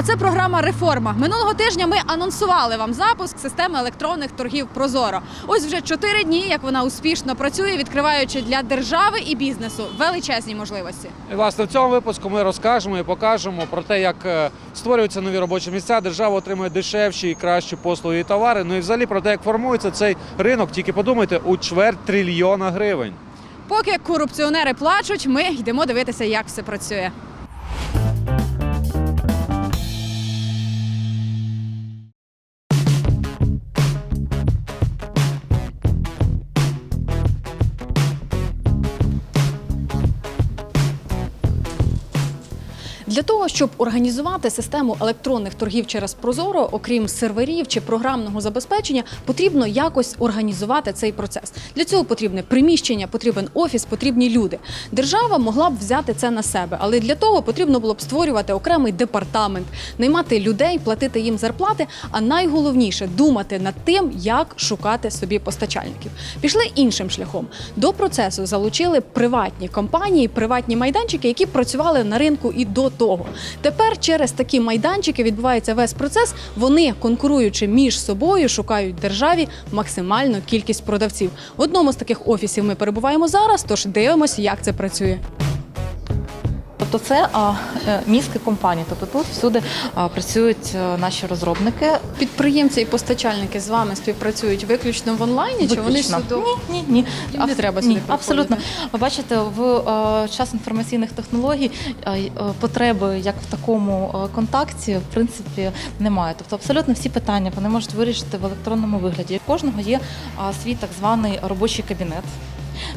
Вітаємо! Це програма Реформа. Минулого тижня ми анонсували вам запуск системи електронних торгів Прозоро. Ось вже чотири дні, як вона успішно працює, відкриваючи для держави і бізнесу величезні можливості. І, власне, в цьому випуску ми розкажемо і покажемо про те, як е, створюються нові робочі місця, держава отримує дешевші і кращі послуги і товари. Ну і взагалі про те, як формується цей ринок, тільки подумайте, у чверть трильйона гривень. Поки корупціонери плачуть, ми йдемо дивитися, як все працює. Для того, щоб організувати систему електронних торгів через Прозоро, окрім серверів чи програмного забезпечення, потрібно якось організувати цей процес. Для цього потрібне приміщення, потрібен офіс, потрібні люди. Держава могла б взяти це на себе, але для того потрібно було б створювати окремий департамент, наймати людей, платити їм зарплати. А найголовніше думати над тим, як шукати собі постачальників. Пішли іншим шляхом. До процесу залучили приватні компанії, приватні майданчики, які працювали на ринку і до того. Тепер через такі майданчики відбувається весь процес. Вони конкуруючи між собою, шукають державі максимальну кількість продавців. В одному з таких офісів ми перебуваємо зараз. Тож дивимося, як це працює. Тобто це е, мізки компанії. Тобто тут всюди працюють е, наші розробники. Підприємці і постачальники з вами співпрацюють виключно в онлайні, чи вони Виключно. судово? Ні, ні, ні. Не треба сюди ні, абсолютно. Ви бачите, в е, час інформаційних технологій потреби як в такому контакті в принципі немає. Тобто абсолютно всі питання вони можуть вирішити в електронному вигляді. У кожного є свій так званий робочий кабінет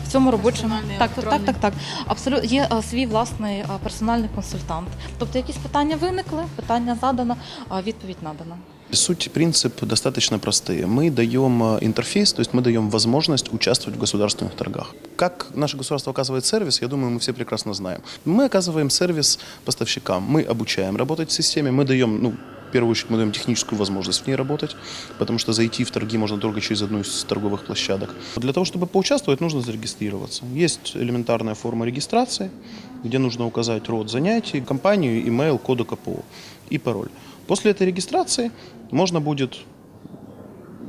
В цьому робочому Персональний так, так, так, електронний. так, так. Абсолютно є а, свій власний а, персональний консультант. Тобто якісь питання виникли, питання задано, а відповідь надана. Суть, принцип достаточно простые. Мы даем э, интерфейс, то есть мы даем возможность участвовать в государственных торгах. Как наше государство оказывает сервис, я думаю, мы все прекрасно знаем. Мы оказываем сервис поставщикам, мы обучаем работать в системе, мы даем, ну, в первую очередь, мы даем техническую возможность в ней работать, потому что зайти в торги можно только через одну из торговых площадок. Для того, чтобы поучаствовать, нужно зарегистрироваться. Есть элементарная форма регистрации, где нужно указать род занятий, компанию, имейл, коду КПО и пароль. После этой регистрации можно будет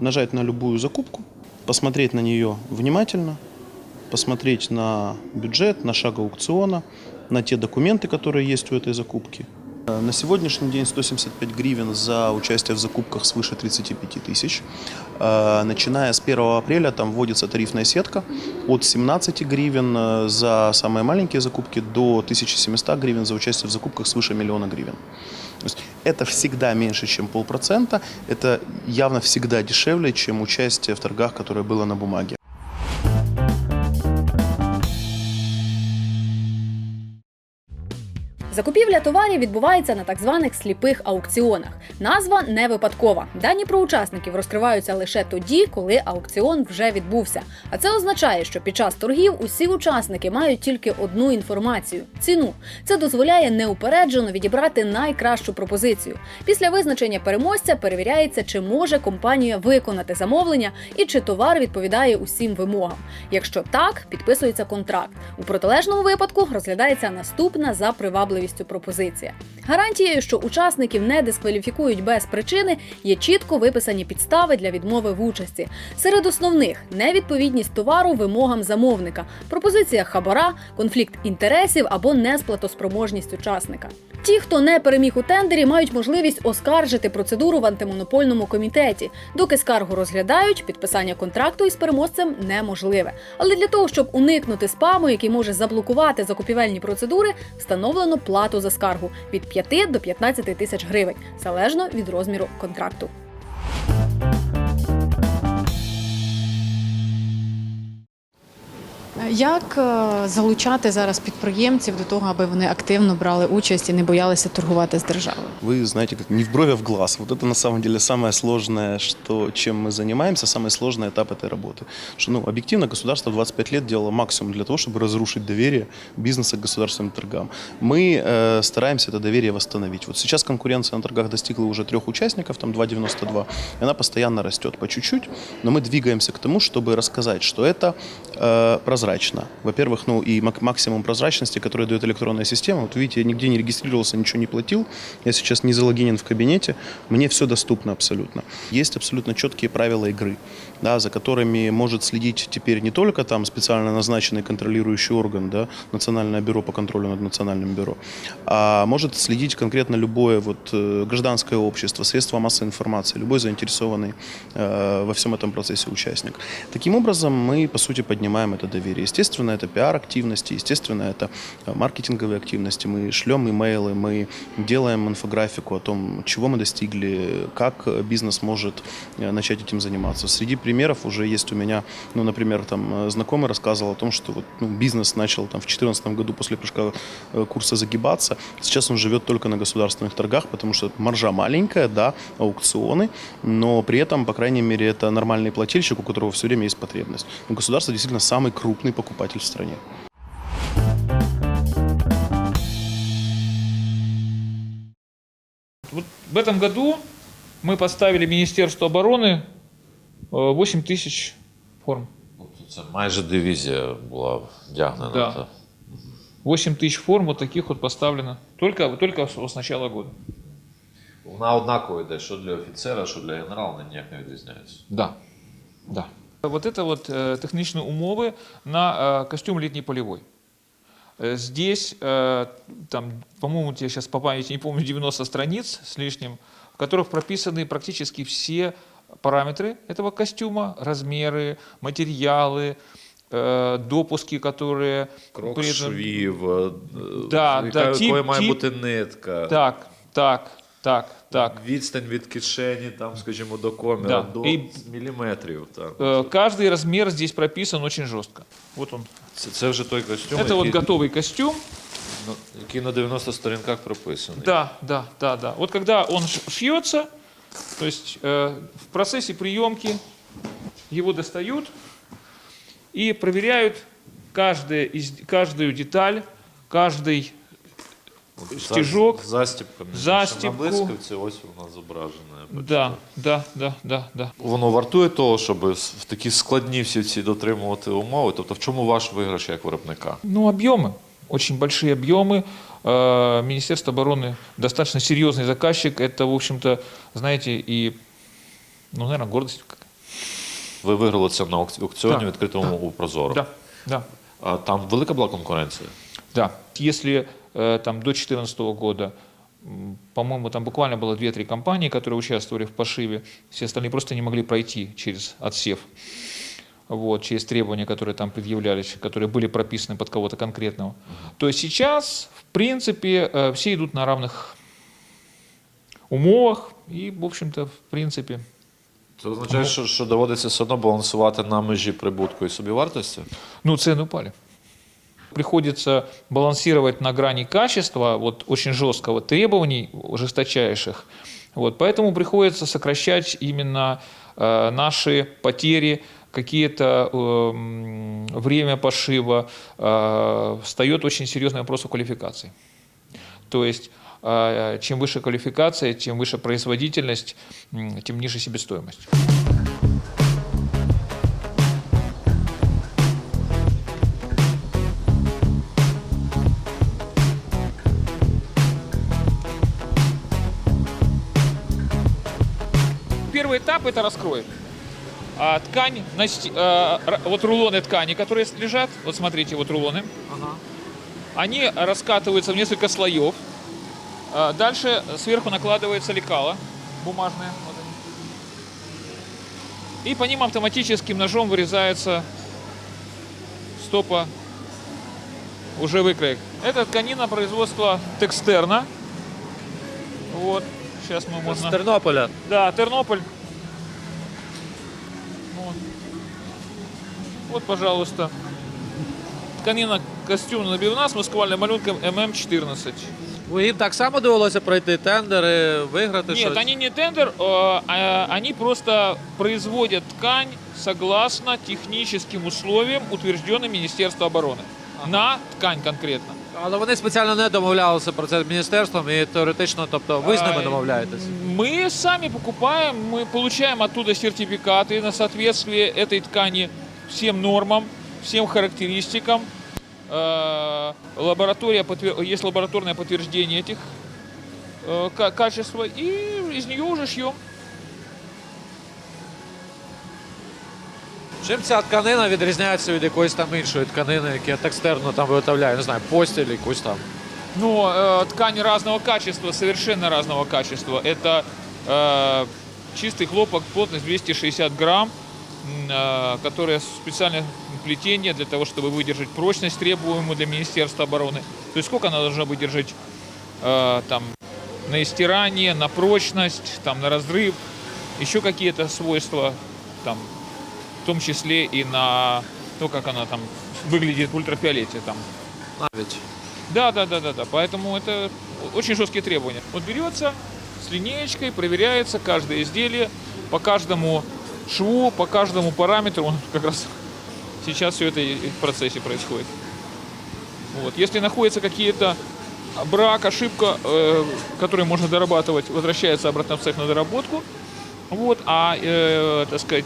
нажать на любую закупку, посмотреть на нее внимательно, посмотреть на бюджет, на шаг аукциона, на те документы, которые есть у этой закупки. На сегодняшний день 175 гривен за участие в закупках свыше 35 тысяч. Э, Начиная с 1 апреля там вводится тарифная сетка от 17 гривен э, за самые маленькие закупки до 1700 гривен за участие в закупках свыше миллиона гривен. То есть это всегда меньше, чем полпроцента. Это явно всегда дешевле, чем участие в торгах, которое было на бумаге. Закупівля товарів відбувається на так званих сліпих аукціонах. Назва не випадкова. Дані про учасників розкриваються лише тоді, коли аукціон вже відбувся. А це означає, що під час торгів усі учасники мають тільки одну інформацію ціну. Це дозволяє неупереджено відібрати найкращу пропозицію. Після визначення переможця перевіряється, чи може компанія виконати замовлення і чи товар відповідає усім вимогам. Якщо так, підписується контракт. У протилежному випадку розглядається наступна за привабливістю пропозиція. Гарантією, що учасників не дискваліфікують без причини, є чітко виписані підстави для відмови в участі. Серед основних невідповідність товару вимогам замовника, пропозиція хабара, конфлікт інтересів або несплатоспроможність учасника. Ті, хто не переміг у тендері, мають можливість оскаржити процедуру в антимонопольному комітеті. Доки скаргу розглядають, підписання контракту із переможцем неможливе. Але для того, щоб уникнути спаму, який може заблокувати закупівельні процедури, встановлено плату за скаргу від 5 до 15 тисяч гривень, залежно від розміру контракту. Як е, залучати зараз підприємців до того, аби вони активно брали участь і не боялися торгувати з державою? Вы знаете, как не в бровь, а в глаз. Вот это на самом деле самое сложное, что, чем мы занимаемся, самый сложный этап этой работы. Что, ну, объективно, государство 25 лет делало максимум для того, чтобы разрушить доверие бизнеса к государственным торгам. Мы э, стараемся это доверие восстановить. Вот сейчас конкуренция на торгах достигла уже трех участников, там 2,92, и она постоянно растет по чуть-чуть, но мы двигаемся к тому, чтобы рассказать, что это э, прозрачно, недостаточно. Во-первых, ну и мак- максимум прозрачности, который дает электронная система. Вот видите, я нигде не регистрировался, ничего не платил. Я сейчас не залогинен в кабинете. Мне все доступно абсолютно. Есть абсолютно четкие правила игры, да, за которыми может следить теперь не только там специально назначенный контролирующий орган, да, Национальное бюро по контролю над национальным бюро, а может следить конкретно любое вот, э, гражданское общество, средства массовой информации, любой заинтересованный э, во всем этом процессе участник. Таким образом, мы, по сути, поднимаем это доверие. Естественно, это пиар-активности, естественно, это э, маркетинговые активности. Мы шлем имейлы, мы делаем инфографику о том, чего мы достигли, как э, бизнес может э, начать этим заниматься. Среди примеров уже есть у меня, ну, например, там знакомый рассказывал о том, что вот, ну, бизнес начал там в 2014 году после прыжка курса загибаться. Сейчас он живет только на государственных торгах, потому что маржа маленькая, да, аукционы, но при этом, по крайней мере, это нормальный плательщик, у которого все время есть потребность. Но государство действительно самый крупный покупатель в стране. Вот в этом году мы поставили Министерству обороны э, 8 тысяч форм. Це майже дивізія була вдягнена. Да. та. 8 тысяч форм вот таких вот поставлено. Только, только с с начала года. Вона однаково йде, що для офіцера, що для генерала, вона ніяк не відрізняється. Да. Да. Вот это вот э, техничные умовы на э, костюм летний полевой. Э, Здесь, э, там, по-моему, я сейчас по памяти не помню, 90 страниц с лишним, в которых прописаны практически все параметры этого костюма, размеры, материалы, э, допуски, которые... Крок при этом- швів, е, Да, да, тип- має тип- бути нитка, Так, так, так, так. відстань від кишені, там, скажімо, до коміра, Да. до І- міліметрів. Так. Э, Каждый размер здесь прописан очень жестко. Вот он. Це, це вже той костюм, Это вот який, готовый костюм. на, який на 90 сторінках прописаний. Да, да, да, да. Вот когда он ш- шьется, то есть э, в процессе приемки его достают и проверяют каждое из, каждую деталь, каждый От стіжок, за- Застібка. між застібку. На блискавці ось вона зображена. я бачу. Да, да, да, да, да. Воно вартує того, щоб с- в такі складні всі ці дотримувати умови. Тобто, в чому ваш виграш як виробника? Ну, объемы, очень большие объемы. Э, Министерство обороны достаточно серьезный заказчик. Это, в общем-то, знаете, и, ну, наверное, гордость. какая. Ви виграли це на аукці- аукціоні Так, відкритому у Прозоро. Да, да. А там велика була конкуренція. Да. Если э, там до 2014 года, м, по-моему, там буквально было 2-3 компании, которые участвовали в пошиве, все остальные просто не могли пройти через отсев, вот, через требования, которые там предъявлялись, которые были прописаны под кого-то конкретного, то сейчас, в принципе, э, все идут на равных умовах и, в общем-то, в принципе, Це означає, що, що доводиться все одно балансувати на межі прибутку і собівартості. Ну, цены упали. Приходится балансировать на грани качества, вот очень жесткого требований, жесточайших. Вот, поэтому приходится сокращать именно э, наши потери, какие-то эм, время пошива. Э, встает очень серьезный вопрос о квалификации. То есть, э, чем выше квалификация, тем выше производительность, тем ниже себестоимость. Этап это раскрой. А, ткань, насти- а, вот рулоны ткани, которые лежат, вот смотрите, вот рулоны, они раскатываются в несколько слоев. А, дальше сверху накладывается лекало бумажное. вот они. И по ним автоматическим ножом вырезается стопа уже выкроек. Это тканина производства Текстерна. Вот. Сейчас мы можно... Тернополя. Да, Тернополь. Вот. Вот, пожалуйста. Тканина костюм набивна з маскувальним малюнком ММ14. Їм так само довелося пройти тендери, виграти Нет, щось. они не тендер, э, а они просто производят ткань согласно техническим условиям, утвержденным Министерством обороны. На ткань конкретно. Але вони спеціально не домовлялися про це з міністерством і теоретично, тобто ви з ними А, домовляєтесь. Мы сами покупаем, мы получаем оттуда сертификаты на соответствие этой ткани всем нормам, всем характеристикам. Э, Лаборатория, подтвер- есть лабораторное подтверждение этих э, ка- качества, и из нее уже шьем. Чим ця тканина відрізняється від якоїсь там іншої тканини, яку я текстерно там виготовляю, не знаю, постіль якусь там. Но э, ткани разного качества, совершенно разного качества. Это э, чистый хлопок, плотность 260 грамм, м, э, которое специальное плетение для того, чтобы выдержать прочность, требуемую для Министерства обороны. То есть сколько она должна выдержать э, там, на истирание, на прочность, там, на разрыв, еще какие-то свойства, там, в том числе и на то, как она там выглядит в ультрафиолете. Там, Навіть. да, да, да, да, да. Поэтому это очень жесткие требования. Вот берется с линеечкой, проверяется каждое изделие по каждому шву, по каждому параметру. Он как раз сейчас все это и в процессе происходит. Вот. Если находятся какие-то брак, ошибка, э, которые можно дорабатывать, возвращается обратно в цех на доработку. Вот. А, э, так сказать,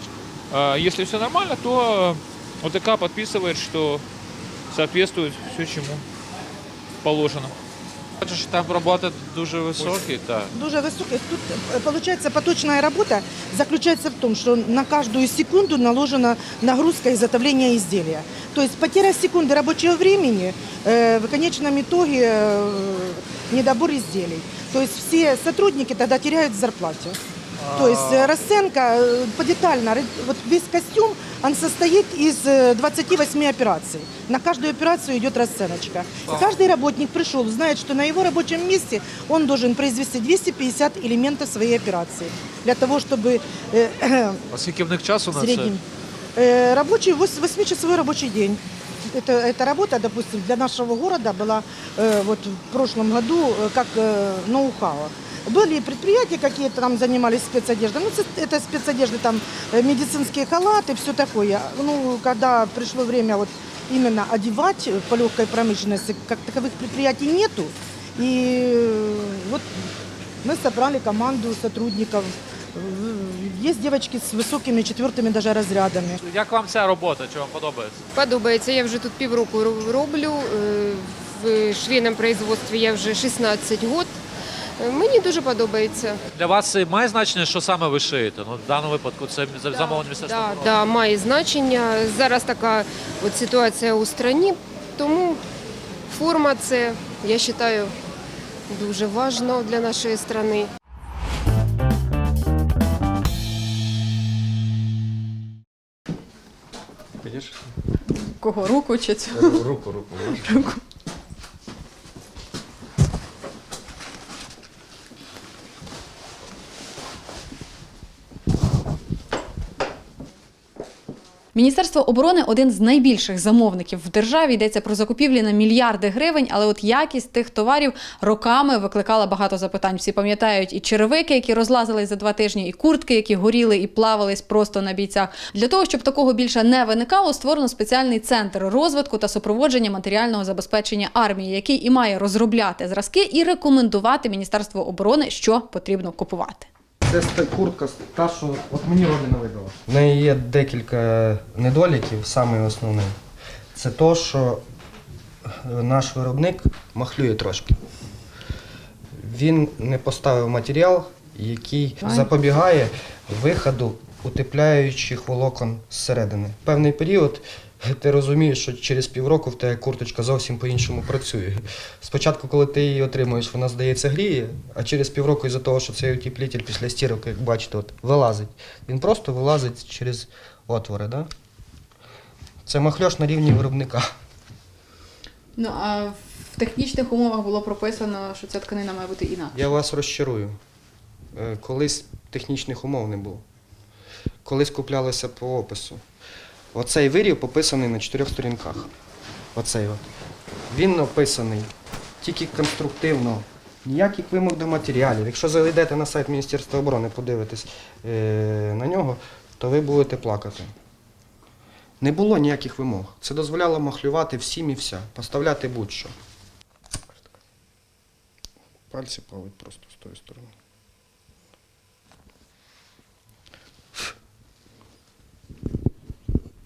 если все нормально, то ОТК подписывает, что соответствует все, чему положено. Там роботи дуже високі, так. Дуже высокая. Тут, э, получается, поточная работа заключается в том, что на каждую секунду наложена нагрузка изготовления изделия. То есть потеря секунды рабочего времени э, в конечном итоге э, недобор изделий. То есть все сотрудники тогда теряют в зарплате. То есть э, расценка э, подетально, ре- вот весь костюм, он состоит из э, 28 операций. На каждую операцию идет расценочка. И каждый работник пришел, знает, что на его рабочем месте он должен произвести 250 элементов своей операции. Для того, чтобы э, А скільки в них часу на в це? среднем э, рабочий, 8-часовой рабочий день. Это, эта работа, допустим, для нашего города была э, вот в прошлом году э, как э, ноу-хау. Были предприятия какие-то там занимались спецодеждой. Ну, ц- это спецодежда, там э, медицинские халаты, все такое. Ну, когда пришло время вот именно одевать по легкой промышленности, как таковых предприятий нету. И э, вот мы собрали команду сотрудников. Э, Есть девочки с высокими четвертыми даже разрядами. Як вам ця робота? Чи вам подобається? Подобається. Я вже тут півроку роб- роблю. е, В швейному производстві я вже 16 років. Мені дуже подобається. Для вас це має значення, що саме ви шиєте? Ну, в даному випадку це за- замовлення міністерства. Да, оборони. да, має значення. Зараз така от ситуація у країні, тому форма це, я вважаю, дуже важливо для нашої країни. Кого руку чи цю? Руку, руку. Міністерство оборони один з найбільших замовників в державі. Йдеться про закупівлі на мільярди гривень, але от якість тих товарів роками викликала багато запитань. Всі пам'ятають і черевики, які розлазились за два тижні, і куртки, які горіли і плавались просто на бійцях. Для того щоб такого більше не виникало, створено спеціальний центр розвитку та супроводження матеріального забезпечення армії, який і має розробляти зразки і рекомендувати Міністерству оборони, що потрібно купувати. Це куртка та, що от мені Родина видала. В неї є декілька недоліків, саме основний. Це то, що е, наш виробник махлює трошки. Він не поставив матеріал, який запобігає виходу утепляючих волокон зсередини. Певний період ти розумієш, що через півроку в тебе курточка зовсім по-іншому працює. Спочатку, коли ти її отримуєш, вона здається гріє, а через півроку із-за того, що цей утеплитель після стірок, як бачите, от, вилазить. Він просто вилазить через отвори. Да? Це махльош на рівні виробника. Ну а в технічних умовах було прописано, що ця тканина має бути інакша. Я вас розчарую. Е, Колись технічних умов не було. Колись куплялося по опису. Оцей вирів пописаний на чотирьох сторінках. Оцей от. Він написаний тільки конструктивно. Ніяких вимог до матеріалів. Якщо зайдете на сайт Міністерства оборони, подивитесь е, на нього, то ви будете плакати. Не було ніяких вимог. Це дозволяло махлювати всім і вся, поставляти будь-що. Пальці плавають просто з тої сторони.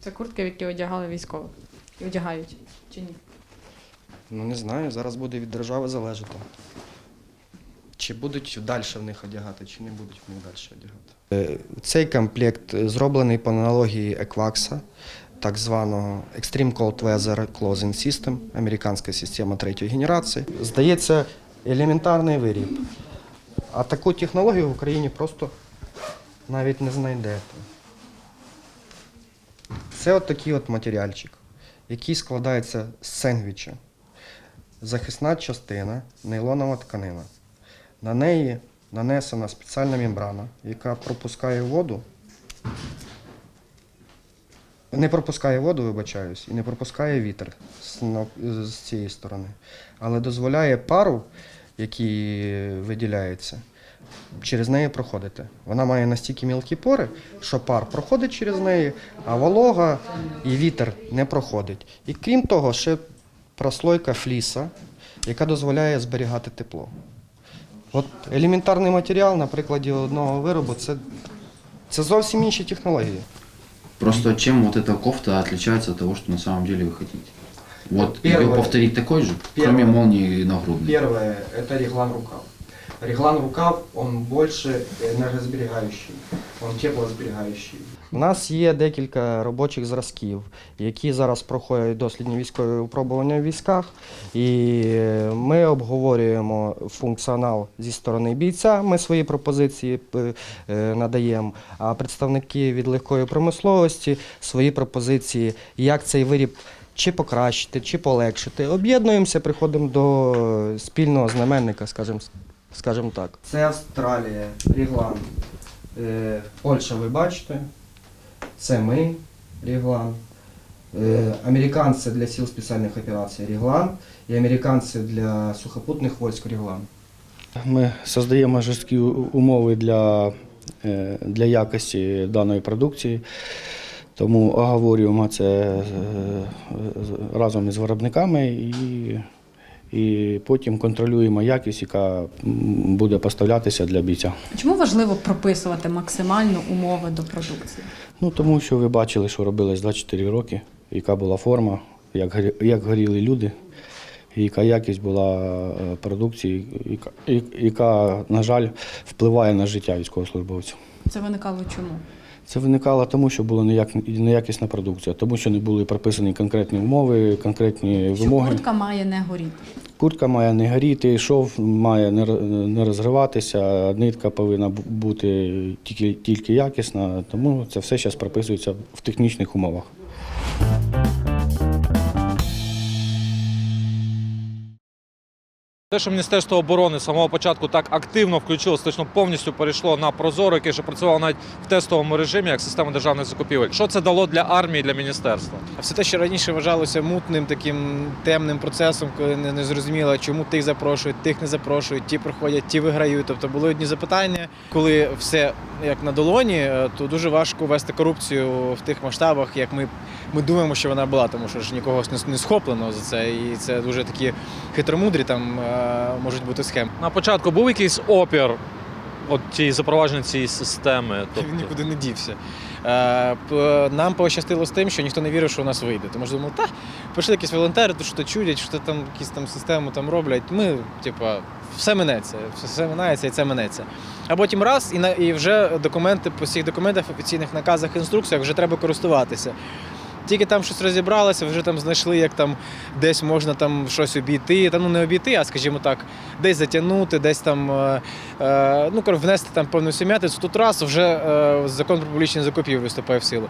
Це куртки, які одягали військових. І одягають чи ні? Ну не знаю, зараз буде від держави залежати. Чи будуть далі в них одягати, чи не будуть в них далі одягати. Е, Цей комплект зроблений по аналогії Equax, так званого Extreme Cold Weather Clothing System, американська система третьої генерації. Здається, елементарний виріб. А таку технологію в Україні просто навіть не знайдете. Це от такий от матеріальчик, який складається з сендвіча. Захисна частина, нейлонова тканина. На неї нанесена спеціальна мембрана, яка пропускає воду. Не пропускає воду, вибачаюсь, і не пропускає вітер з, цієї сторони, але дозволяє пару, який виділяється, через неї проходити. Вона має настільки мілкі пори, що пар проходить через неї, а волога і вітер не проходить. І крім того, ще прослойка фліса, яка дозволяє зберігати тепло. От елементарний матеріал на прикладі одного виробу це, це зовсім інші технології. Просто чем вот эта кофта отличается от того, что на самом деле вы хотите? Вот Первое. ее повторить такой же, Первое. кроме молнии и нагрудной. Первое – это реглан рукав. Реглан рукав, он больше енергозберігаючий, он теплозберігаючий. У нас є декілька робочих зразків, які зараз проходять дослідні військові випробування в військах. І ми обговорюємо функціонал зі сторони бійця. Ми свої пропозиції е, е, надаємо. А представники від легкої промисловості свої пропозиції, як цей виріб чи покращити, чи полегшити. Об'єднуємося, приходимо до спільного знаменника, скажімо, скажімо так. Це Австралія, Ріглан. Е, Польща, ви бачите. Це ми, Ріглан. Е, Американці для сил спеціальних операцій Ріглан і американці для сухопутних військ Ріглан. Ми створюємо жорсткі умови для, е, для якості даної продукції, тому оговорюємо це е, разом із виробниками і, і потім контролюємо якість, яка буде поставлятися для бійця. Чому важливо прописувати максимально умови до продукції? Ну, тому що ви бачили, що робилось 24 роки, яка була форма, як, як горіли люди, яка якість була е, продукції, яка, яка, на жаль, впливає на життя військовослужбовців. Це виникало чому? Це виникало тому, що була неяк- неякісна продукція, тому що не були прописані конкретні умови, конкретні Що вимоги. куртка має не горіти. Куртка має не горіти, шов має не розриватися, нитка повинна бути тільки, тільки якісна, тому це все зараз прописується в технічних умовах. Те, що Міністерство оборони з самого початку так активно включилось, точно повністю перейшло на Прозоро, яке ще працювало навіть в тестовому режимі як система державних закупівель. Що це дало для армії, для міністерства? Все те, що раніше вважалося мутним таким темним процесом, коли не, зрозуміло, чому тих запрошують, тих не запрошують, ті проходять, ті виграють. Тобто були одні запитання. Коли все як на долоні, е, то дуже важко вести корупцію в тих масштабах, як ми, ми думаємо, що вона була, тому що ж нікого не, не схоплено за це. І це дуже такі хитромудрі там е, можуть бути схеми. На початку був якийсь опір от тієї запровадження цієї системи. Тобто Він нікуди не дівся. Е, Нам пощастило з тим, що ніхто не вірив, що у нас вийде. Тому що думали, та прийшли якісь волонтери, то що чудять, що там якісь там систему там роблять. Ми, типа, все минеться, все минається і це минеться. А потім раз, і на і вже документи по всіх документах, офіційних наказах, інструкціях вже треба користуватися. Тільки там щось розібралося, вже там знайшли, як там десь можна там щось обійти. Та ну не обійти, а скажімо так, десь затягнути, десь там е, е, ну, внести там певну сім'ятицю. Тут раз вже е, закон про публічні закупівлі виступає в силу.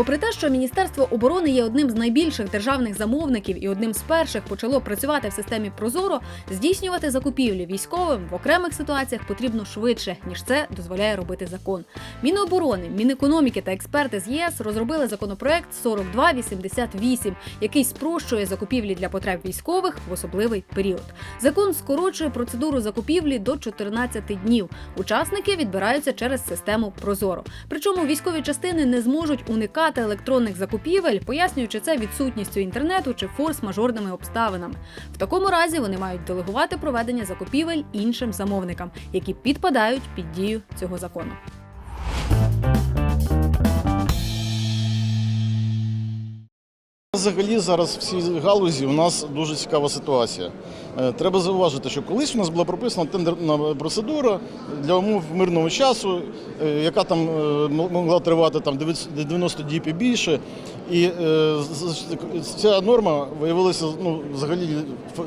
Попри те, що Міністерство оборони є одним з найбільших державних замовників і одним з перших почало працювати в системі Прозоро, здійснювати закупівлі військовим в окремих ситуаціях потрібно швидше, ніж це дозволяє робити закон. Міноборони, Мінекономіки та експерти з ЄС розробили законопроект 4288, який спрощує закупівлі для потреб військових в особливий період. Закон скорочує процедуру закупівлі до 14 днів. Учасники відбираються через систему Прозоро. Причому військові частини не зможуть уникати результати електронних закупівель, пояснюючи це відсутністю інтернету чи форс-мажорними обставинами. В такому разі вони мають делегувати проведення закупівель іншим замовникам, які підпадають під дію цього закону. Взагалі зараз в цій галузі у нас дуже цікава ситуація. Е, Треба зауважити, що колись у нас була прописана тендерна процедура для умов мирного часу, е, яка там е, могла тривати там 90 діб і більше. І ця норма виявилася ну, взагалі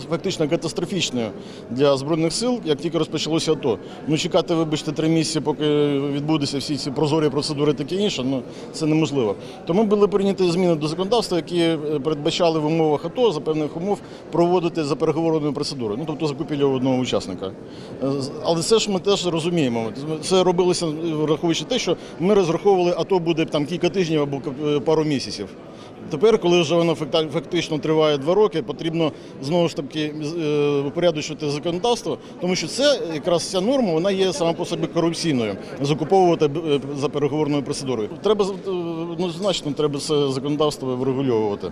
фактично катастрофічною для Збройних сил, як тільки розпочалося АТО. Ну, чекати, вибачте, три місяці, поки відбудуться всі ці прозорі процедури таке інше, ну це неможливо. Тому були прийняті зміни до законодавства, які передбачали в умовах АТО за певних умов проводити за переговорною процедурою, ну тобто закупівлю одного учасника. Е, Але це ж ми теж розуміємо. Це робилося е, враховуючи те, що ми розраховували, АТО буде там кілька тижнів або е, пару місяців. Тепер, коли вже воно фактично триває два роки, потрібно знову ж таки е, упорядочувати законодавство, тому що це якраз ця норма вона є сама по собі корупційною. Закуповувати е, за переговорною процедурою. Треба е, однозначно треба це законодавство врегульовувати.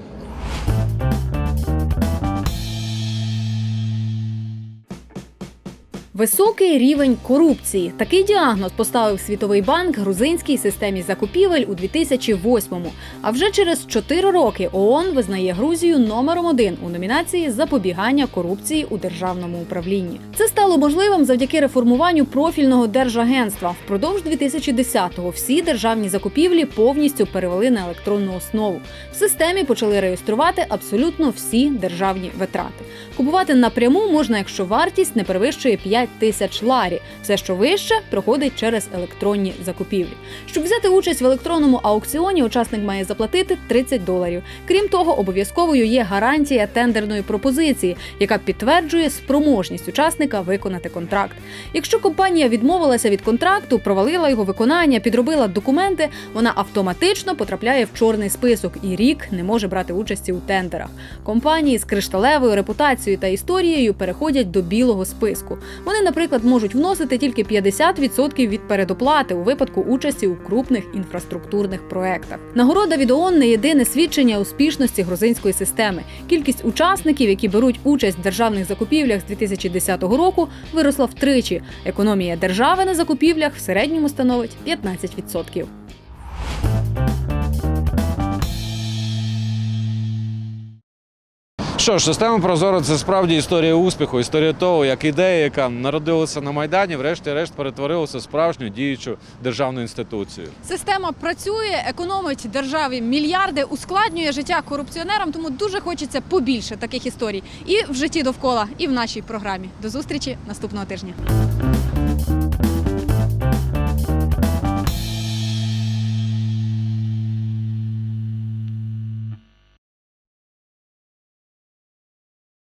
Високий рівень корупції. Такий діагноз поставив Світовий банк грузинській системі закупівель у 2008-му. А вже через 4 роки ООН визнає Грузію номером один у номінації запобігання корупції у державному управлінні. Це стало можливим завдяки реформуванню профільного держагентства. Впродовж 2010-го всі державні закупівлі повністю перевели на електронну основу. В системі почали реєструвати абсолютно всі державні витрати. Купувати напряму можна, якщо вартість не перевищує 5 тисяч ларі. Все, що вище, проходить через електронні закупівлі. Щоб взяти участь в електронному аукціоні, учасник має заплатити 30 доларів. Крім того, обов'язковою є гарантія тендерної пропозиції, яка підтверджує спроможність учасника виконати контракт. Якщо компанія відмовилася від контракту, провалила його виконання, підробила документи, вона автоматично потрапляє в чорний список і рік не може брати участі у тендерах. Компанії з кришталевою репутацією та історією переходять до білого списку. Вони, наприклад, можуть вносити тільки 50% від передоплати у випадку участі у крупних інфраструктурних проектах. Нагорода від ООН не єдине свідчення успішності грузинської системи. Кількість учасників, які беруть участь в державних закупівлях з 2010 року, виросла втричі. Економія держави на закупівлях в середньому становить 15%. Що ж, система Прозоро це справді історія успіху, історія того, як ідея, яка народилася на Майдані, врешті-решт перетворилася в справжню діючу державну інституцію. Система працює, економить державі мільярди, ускладнює життя корупціонерам. Тому дуже хочеться побільше таких історій і в житті довкола, і в нашій програмі. До зустрічі наступного тижня.